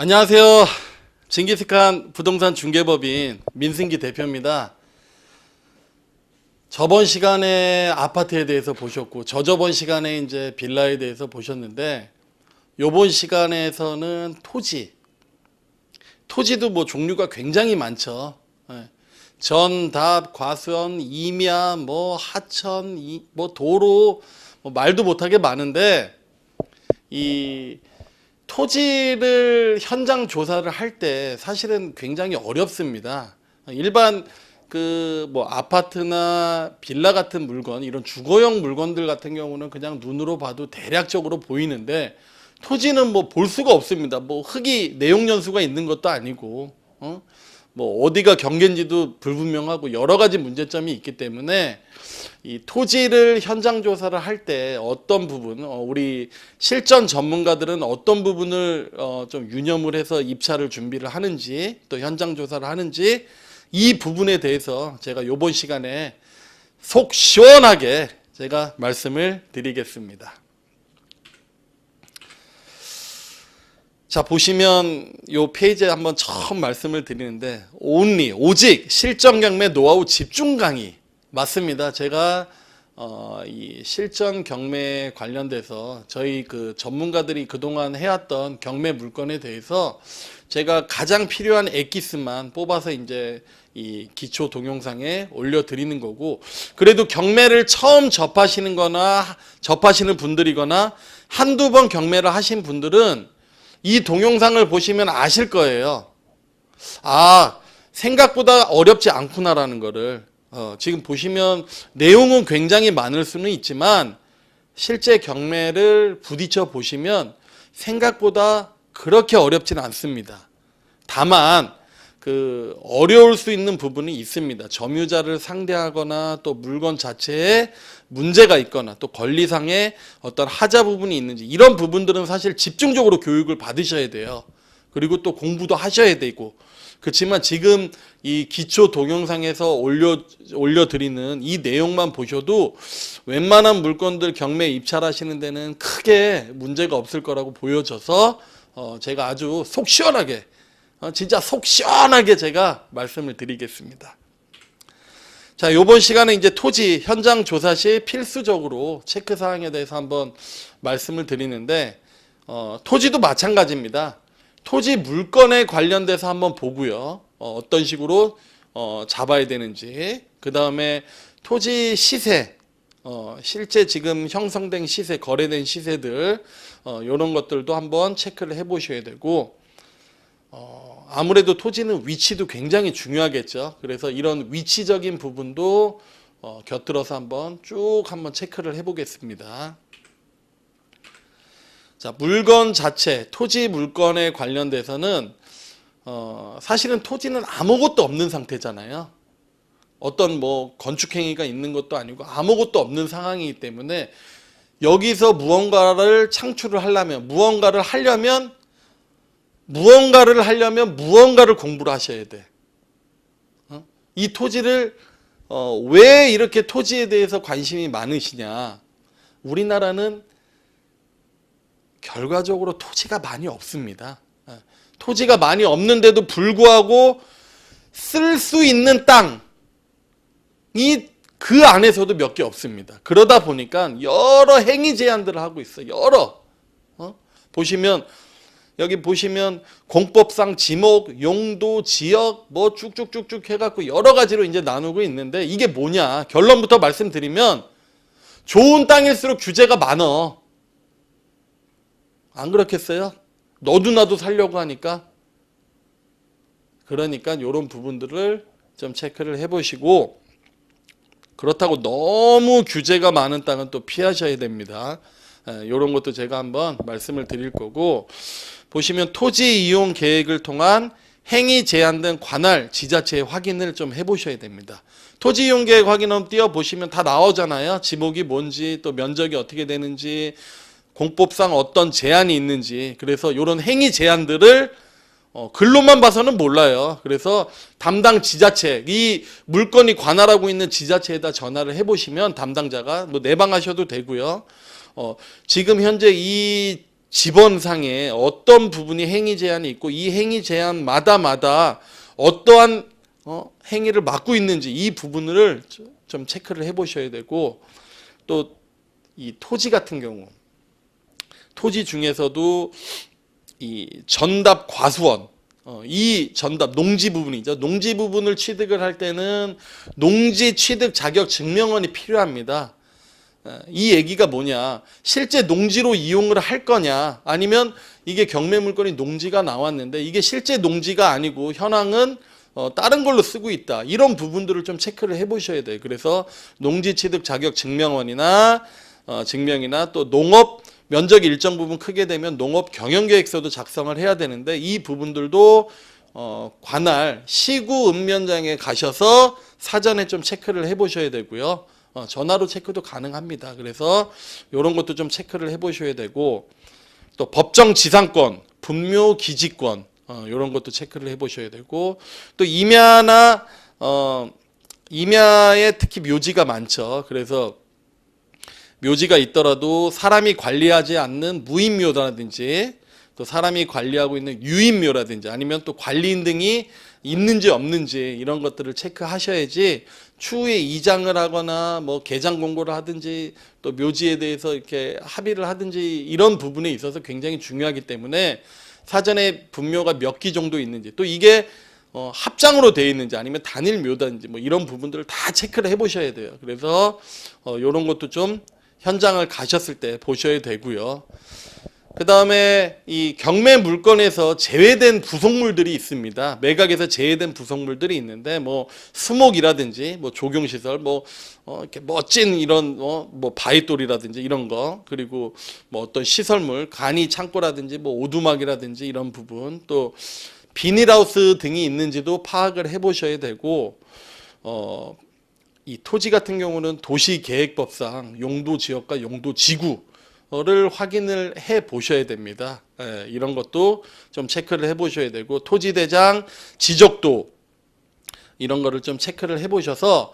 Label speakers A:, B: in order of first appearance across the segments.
A: 안녕하세요. 징기스칸 부동산 중개법인 민승기 대표입니다. 저번 시간에 아파트에 대해서 보셨고 저저번 시간에 이제 빌라에 대해서 보셨는데 요번 시간에서는 토지 토지도 뭐 종류가 굉장히 많죠. 예. 전답, 과수원, 임야, 뭐 하천, 이- 뭐 도로 뭐 말도 못하게 많은데 이 토지를 현장 조사를 할 때 사실은 굉장히 어렵습니다. 일반 그 뭐 아파트나 빌라 같은 물건 이런 주거용 물건들 같은 경우는 그냥 눈으로 봐도 대략적으로 보이는데 토지는 뭐 볼 수가 없습니다. 뭐 흙이 내용 연수가 있는 것도 아니고 어? 뭐 어디가 경계인지도 불분명하고 여러 가지 문제점이 있기 때문에 이 토지를 현장 조사를 할 때 어떤 부분, 어, 우리 실전 전문가들은 어떤 부분을 어, 좀 유념을 해서 입찰을 준비를 하는지 또 현장 조사를 하는지 이 부분에 대해서 제가 이번 시간에 속 시원하게 제가 말씀을 드리겠습니다. 자 보시면 요 페이지에 한번 처음 말씀을 드리는데 only 오직 실전 경매 노하우 집중 강의 맞습니다. 제가 어, 이 실전 경매 관련돼서 저희 그 전문가들이 그동안 해왔던 경매 물건에 대해서 제가 가장 필요한 엑기스만 뽑아서 이제 이 기초 동영상에 올려드리는 거고 그래도 경매를 처음 접하시는 거나 접하시는 분들이거나 한두 번 경매를 하신 분들은 이 동영상을 보시면 아실 거예요. 아, 생각보다 어렵지 않구나라는 거를. 어, 지금 보시면 내용은 굉장히 많을 수는 있지만 실제 경매를 부딪혀 보시면 생각보다 그렇게 어렵지는 않습니다. 다만 그 어려울 수 있는 부분이 있습니다. 점유자를 상대하거나 또 물건 자체에 문제가 있거나 또 권리상의 어떤 하자 부분이 있는지 이런 부분들은 사실 집중적으로 교육을 받으셔야 돼요. 그리고 또 공부도 하셔야 되고 그렇지만 지금 이 기초 동영상에서 올려 올려드리는 이 내용만 보셔도 웬만한 물건들 경매 입찰하시는 데는 크게 문제가 없을 거라고 보여져서 어 제가 아주 속 시원하게 어 진짜 속 시원하게 제가 말씀을 드리겠습니다. 자, 요번 시간에 이제 토지 현장 조사 시 필수적으로 체크 사항에 대해서 한번 말씀을 드리는데 어, 토지도 마찬가지입니다. 토지 물건에 관련돼서 한번 보고요. 어, 떤 식으로 어, 잡아야 되는지 그 다음에 토지 시세 어, 실제 지금 형성된 시세 거래된 시세들 어, 이런 것들도 한번 체크를 해보셔야 되고 어, 아무래도 토지는 위치도 굉장히 중요하겠죠. 그래서 이런 위치적인 부분도 어, 곁들여서 한번 쭉 한번 체크를 해보겠습니다. 자, 물건 자체, 토지 물건에 관련돼서는 어, 사실은 토지는 아무것도 없는 상태잖아요. 어떤 뭐 건축 행위가 있는 것도 아니고 아무것도 없는 상황이기 때문에 여기서 무언가를 창출을 하려면 무언가를 하려면 무언가를 하려면 무언가를 공부를 하셔야 돼. 어? 이 토지를 어, 왜 이렇게 토지에 대해서 관심이 많으시냐? 우리나라는 결과적으로 토지가 많이 없습니다. 어, 토지가 많이 없는데도 불구하고 쓸 수 있는 땅이 그 안에서도 몇 개 없습니다. 그러다 보니까 여러 행위 제한들을 하고 있어요. 여러 어? 보시면 여기 보시면 공법상 지목, 용도, 지역 뭐 쭉쭉쭉쭉 해갖고 여러 가지로 이제 나누고 있는데 이게 뭐냐 결론부터 말씀드리면 좋은 땅일수록 규제가 많어. 안 그렇겠어요? 너도 나도 살려고 하니까. 그러니까 이런 부분들을 좀 체크를 해보시고 그렇다고 너무 규제가 많은 땅은 또 피하셔야 됩니다. 이런 것도 제가 한번 말씀을 드릴 거고 보시면 토지 이용 계획을 통한 행위 제한 등 관할 지자체의 확인을 좀 해보셔야 됩니다. 토지 이용 계획 확인하면 띄워 보시면 다 나오잖아요. 지목이 뭔지 또 면적이 어떻게 되는지 공법상 어떤 제한이 있는지 그래서 이런 행위 제한들을 어, 글로만 봐서는 몰라요. 그래서 담당 지자체, 이 물건이 관할하고 있는 지자체에다 전화를 해보시면 담당자가 뭐 내방하셔도 되고요. 어, 지금 현재 이 지번상에 어떤 부분이 행위 제한이 있고 이 행위 제한마다마다 어떠한 어, 행위를 맡고 있는지 이 부분을 좀 체크를 해보셔야 되고 또 이 토지 같은 경우 토지 중에서도 이 전답 과수원 어, 이 전답 농지 부분이죠. 농지 부분을 취득을 할 때는 농지 취득 자격 증명원이 필요합니다. 어, 이 얘기가 뭐냐? 실제 농지로 이용을 할 거냐? 아니면 이게 경매 물건이 농지가 나왔는데 이게 실제 농지가 아니고 현황은 어, 다른 걸로 쓰고 있다. 이런 부분들을 좀 체크를 해보셔야 돼요. 그래서 농지 취득 자격 증명원이나 어, 증명이나 또 농업 면적이 일정 부분 크게 되면 농업 경영계획서도 작성을 해야 되는데 이 부분들도 어, 관할 시구 읍면장에 가셔서 사전에 좀 체크를 해보셔야 되고요. 어, 전화로 체크도 가능합니다. 그래서 이런 것도 좀 체크를 해보셔야 되고 또 법정 지상권, 분묘 기지권 어, 이런 것도 체크를 해보셔야 되고 또 임야나 어, 임야에 특히 묘지가 많죠. 그래서 묘지가 있더라도 사람이 관리하지 않는 무인묘라든지 또 사람이 관리하고 있는 유인묘라든지 아니면 또 관리인 등이 있는지 없는지 이런 것들을 체크하셔야지 추후에 이장을 하거나 뭐 개장 공고를 하든지 또 묘지에 대해서 이렇게 합의를 하든지 이런 부분에 있어서 굉장히 중요하기 때문에 사전에 분묘가 몇 기 정도 있는지 또 이게 어, 합장으로 되어 있는지 아니면 단일 묘단지 뭐 이런 부분들을 다 체크를 해보셔야 돼요. 그래서 어, 이런 것도 좀 현장을 가셨을 때 보셔야 되고요. 그 다음에 이 경매 물건에서 제외된 부속물들이 있습니다. 매각에서 제외된 부속물들이 있는데 뭐 수목이라든지 뭐 조경시설 뭐 어, 이렇게 멋진 이런 어, 뭐 바위돌이라든지 이런 거 그리고 뭐 어떤 시설물 간이 창고라든지 뭐 오두막이라든지 이런 부분 또 비닐하우스 등이 있는지도 파악을 해보셔야 되고 어, 이 토지 같은 경우는 도시계획법상 용도 지역과 용도 지구 를 확인을 해 보셔야 됩니다. 예, 이런 것도 좀 체크를 해 보셔야 되고 토지 대장 지적도 이런 거를 좀 체크를 해 보셔서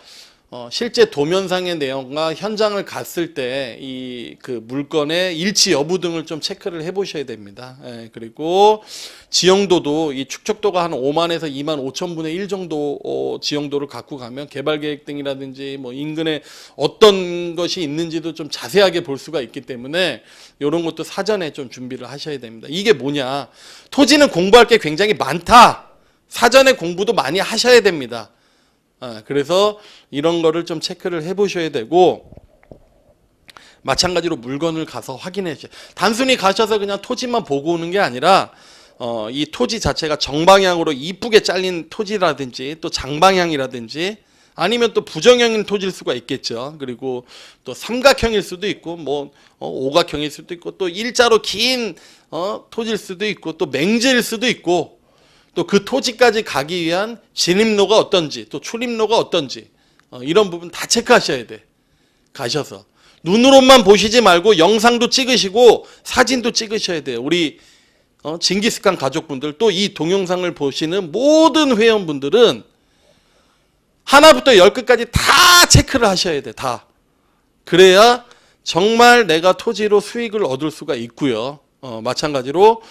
A: 어, 실제 도면상의 내용과 현장을 갔을 때 이 그 물건의 일치 여부 등을 좀 체크를 해 보셔야 됩니다. 예, 그리고 지형도도 이 축척도가 한 5만에서 2만 5천 분의 1 정도 어, 지형도를 갖고 가면 개발 계획 등이라든지 뭐 인근에 어떤 것이 있는지도 좀 자세하게 볼 수가 있기 때문에 이런 것도 사전에 좀 준비를 하셔야 됩니다. 이게 뭐냐? 토지는 공부할 게 굉장히 많다. 사전에 공부도 많이 하셔야 됩니다. 아, 그래서 이런 거를 좀 체크를 해보셔야 되고 마찬가지로 물건을 가서 확인해 주세요. 단순히 가셔서 그냥 토지만 보고 오는 게 아니라 어, 이 토지 자체가 정방향으로 이쁘게 잘린 토지라든지 또 장방향이라든지 아니면 또 부정형인 토지일 수가 있겠죠. 그리고 또 삼각형일 수도 있고 뭐 어, 오각형일 수도 있고 또 일자로 긴 어, 토지일 수도 있고 또 맹지일 수도 있고 또 그 토지까지 가기 위한 진입로가 어떤지 또 출입로가 어떤지 어, 이런 부분 다 체크하셔야 돼. 가셔서 눈으로만 보시지 말고 영상도 찍으시고 사진도 찍으셔야 돼요. 우리 어, 징기스칸 가족분들 또 이 동영상을 보시는 모든 회원분들은 하나부터 열 끝까지 다 체크를 하셔야 돼. 다. 그래야 정말 내가 토지로 수익을 얻을 수가 있고요. 어, 마찬가지로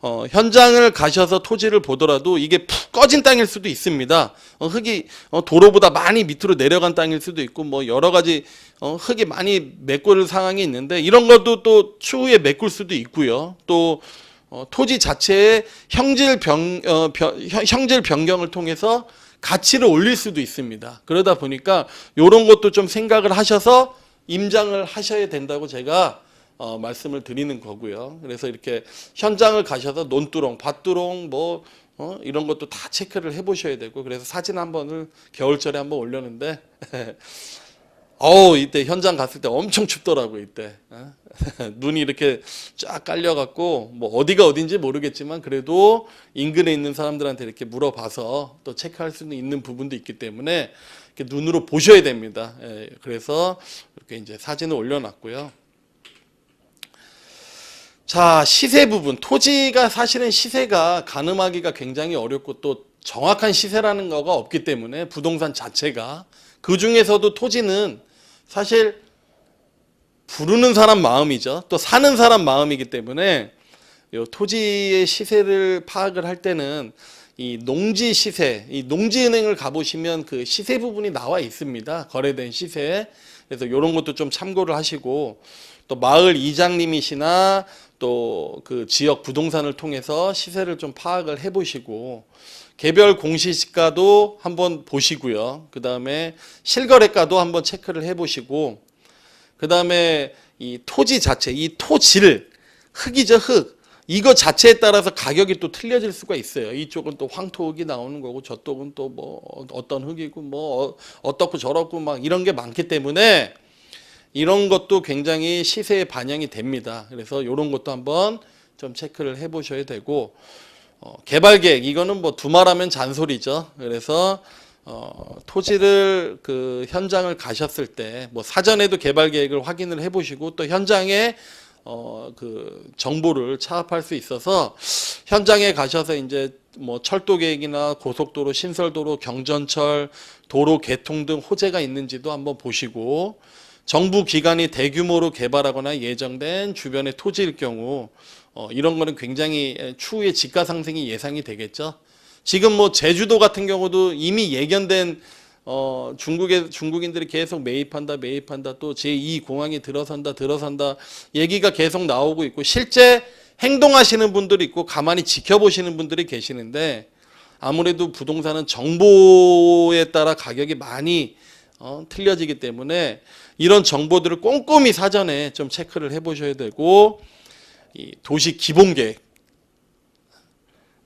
A: 어, 현장을 가셔서 토지를 보더라도 이게 푹 꺼진 땅일 수도 있습니다. 어, 흙이 어, 도로보다 많이 밑으로 내려간 땅일 수도 있고 뭐 여러 가지 어, 흙이 많이 메꿀 상황이 있는데 이런 것도 또 추후에 메꿀 수도 있고요. 또 어, 토지 자체의 형질 변 어, 형질 변경을 통해서 가치를 올릴 수도 있습니다. 그러다 보니까 이런 것도 좀 생각을 하셔서 임장을 하셔야 된다고 제가 어, 말씀을 드리는 거고요. 그래서 이렇게 현장을 가셔서 논두렁, 밭두렁 뭐 어, 이런 것도 다 체크를 해보셔야 되고 그래서 사진 한 번을 겨울철에 한번 올렸는데 어우 이때 현장 갔을 때 엄청 춥더라고 이때 어? 눈이 이렇게 쫙 깔려갖고 뭐 어디가 어딘지 모르겠지만 그래도 인근에 있는 사람들한테 이렇게 물어봐서 또 체크할 수 있는 부분도 있기 때문에 이렇게 눈으로 보셔야 됩니다. 예, 그래서 이렇게 이제 사진을 올려놨고요. 자, 시세 부분. 토지가 사실은 시세가 가늠하기가 굉장히 어렵고 또 정확한 시세라는 거가 없기 때문에 부동산 자체가 그 중에서도 토지는 사실 부르는 사람 마음이죠. 또 사는 사람 마음이기 때문에 요 토지의 시세를 파악을 할 때는 이 농지 시세, 이 농지은행을 가보시면 그 시세 부분이 나와 있습니다. 거래된 시세. 그래서 이런 것도 좀 참고를 하시고 또 마을 이장님이시나 또 그 지역 부동산을 통해서 시세를 좀 파악을 해보시고 개별 공시지가도 한번 보시고요. 그 다음에 실거래가도 한번 체크를 해보시고 그 다음에 이 토지 자체, 이 토질, 흙이죠, 흙. 이거 자체에 따라서 가격이 또 틀려질 수가 있어요. 이쪽은 또 황토흙이 나오는 거고 저쪽은 또 뭐 어떤 흙이고 뭐 어- 어떻고 저렇고 막 이런 게 많기 때문에 이런 것도 굉장히 시세에 반영이 됩니다. 그래서 이런 것도 한번 좀 체크를 해 보셔야 되고 어, 개발 계획 이거는 뭐 두말하면 잔소리죠. 그래서 어, 토지를 그 현장을 가셨을 때 뭐 사전에도 개발 계획을 확인을 해 보시고 또 현장에 어, 그 정보를 차압할 수 있어서 현장에 가셔서 이제 뭐 철도 계획이나 고속도로, 신설도로, 경전철, 도로 개통 등 호재가 있는지도 한번 보시고 정부 기관이 대규모로 개발하거나 예정된 주변의 토지일 경우 어, 이런 거는 굉장히 추후에 집가 상승이 예상이 되겠죠. 지금 뭐 제주도 같은 경우도 이미 예견된 어, 중국의 중국인들이 계속 매입한다, 매입한다, 또 제2 공항이 들어선다, 들어선다 얘기가 계속 나오고 있고 실제 행동하시는 분들이 있고 가만히 지켜보시는 분들이 계시는데 아무래도 부동산은 정보에 따라 가격이 많이 어, 틀려지기 때문에 이런 정보들을 꼼꼼히 사전에 좀 체크를 해보셔야 되고 이 도시 기본 계획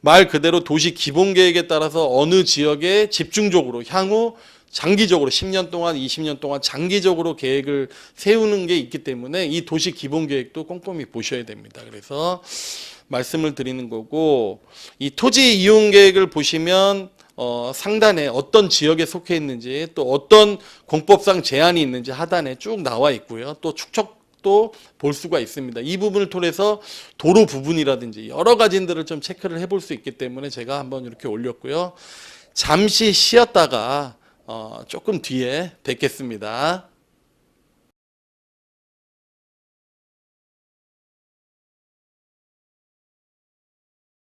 A: 말 그대로 도시 기본 계획에 따라서 어느 지역에 집중적으로 향후 장기적으로 10년 동안 20년 동안 장기적으로 계획을 세우는 게 있기 때문에 이 도시 기본 계획도 꼼꼼히 보셔야 됩니다. 그래서 말씀을 드리는 거고 이 토지 이용 계획을 보시면 어, 상단에 어떤 지역에 속해 있는지 또 어떤 공법상 제한이 있는지 하단에 쭉 나와 있고요. 또 축척도 볼 수가 있습니다. 이 부분을 통해서 도로 부분이라든지 여러 가지들을 좀 체크를 해볼 수 있기 때문에 제가 한번 이렇게 올렸고요. 잠시 쉬었다가 어, 조금 뒤에 뵙겠습니다.